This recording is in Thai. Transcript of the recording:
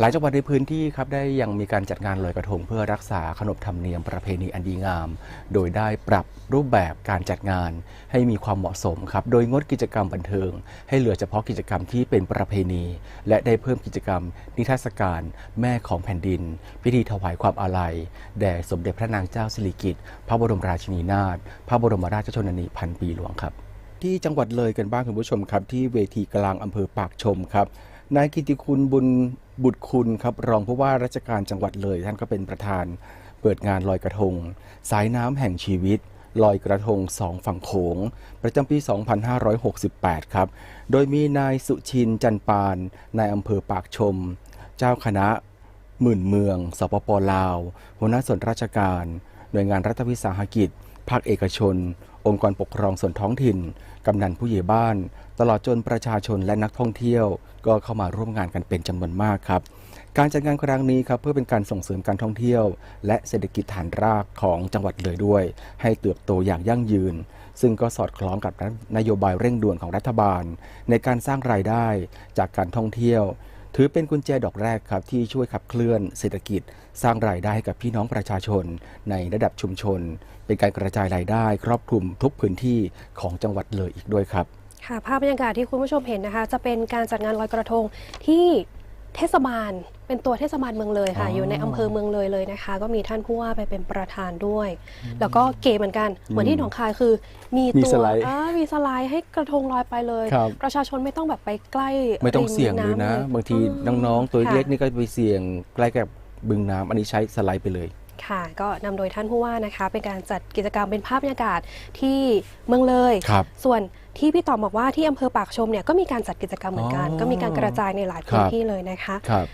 หลายจังหวัดในพื้นที่ครับได้ยังมีการจัดงานลอยกระทงเพื่อรักษาขนบธรรมเนียมประเพณีอันดีงาม โดยได้ปรับรูปแบบการจัดงานให้มีความเหมาะสมครับโดยงดกิจกรรมบันเทิง ให้เหลือเฉพาะกิจกรรมที่เป็นประเพณี และได้เพิ่มกิจกรรม นิทรรศการแม่ของแผ่นดิน พิธีถวายความอาลัย แด่สมเด็จพระนางเจ้าสิริกิติ์พระบรมราชินีนาถพระบรมราชชนนีพันปีหลวงครับ ที่จังหวัดเลยกันบ้างคุณผู้ชมครับ ที่เวทีกลางอำเภอปากชมครับนายกิติคุณบุญ บุตรคุณครับรองผู้ว่าราชการจังหวัดเลย ท่านก็เป็นประธานเปิดงานลอยกระทง สายน้ำแห่งชีวิตลอยกระทงสองฝั่งโขง ประจำปี 2568 ครับ โดยมีนายสุชินจันปานนายอำเภอปากชม เจ้าคณะ หมื่นเมืองสปปลาว หัวหน้าส่วนราชการ หน่วยงานรัฐวิสาหกิจ ภาคเอกชน องค์กรปกครองส่วนท้องถิ่น กำนันผู้ใหญ่บ้าน ตลอดจนประชาชนและนักท่องเที่ยว ก็เข้ามาร่วมงานกันเป็นจำนวนมากครับ การจัดงานครั้งนี้ครับเพื่อเป็นการส่งเสริมการท่องเที่ยว และเศรษฐกิจฐานรากของจังหวัดเลยด้วย ให้เติบโตอย่างยั่งยืน ซึ่งก็สอดคล้องกับนโยบายเร่งด่วนของรัฐบาล ในการสร้างรายได้จากการท่องเที่ยว ถือเป็นกุญแจดอกแรกครับที่ช่วยขับเคลื่อนเศรษฐกิจ สร้างรายได้ให้กับพี่น้องประชาชน ในระดับชุมชน เป็นการกระจายรายได้ ครอบคลุมทุกพื้นที่ของจังหวัดเลยอีกด้วยครับ ค่ะภาพบรรยากาศที่คุณผู้ชมเห็นนะคะ จะเป็นการจัดงานลอยกระทงที่ เทศบาล เป็นตัวเทศบาลเมืองเลยค่ะอ๋อออยู่ในอำเภอเมืองเลยเลยนะคะ ก็มีท่านผู้ว่าไปเป็นประธานด้วย แล้วก็เก๋เหมือนกัน เหมือนที่หนองคายคือ มีมีตัวสไลด์อ่ามีสไลด์ให้กระทงลอยไปเลยครับประชาชนไม่ต้องแบบไปใกล้ไม่ต้องริเสี่ยงเลยนะำบางทีอืมน้องๆ ตัวค่ะเล็กนี่ก็ไปเสี่ยงใกล้กับบึงน้ำอันนี้ใช้สไลด์ไปเลย ค่ะ ก็นำโดยท่านผู้ว่านะคะ เป็นการจัดกิจกรรมเป็นภาพบรรยากาศที่เมืองเลยครับส่วนที่พี่ต่อบอกว่าที่อำเภอปากชมเนี่ยก็มีการจัดกิจกรรมเหมือนกันอ๋อก็มีการกระจายในหลายพื้นครับที่เลยนะคะครับ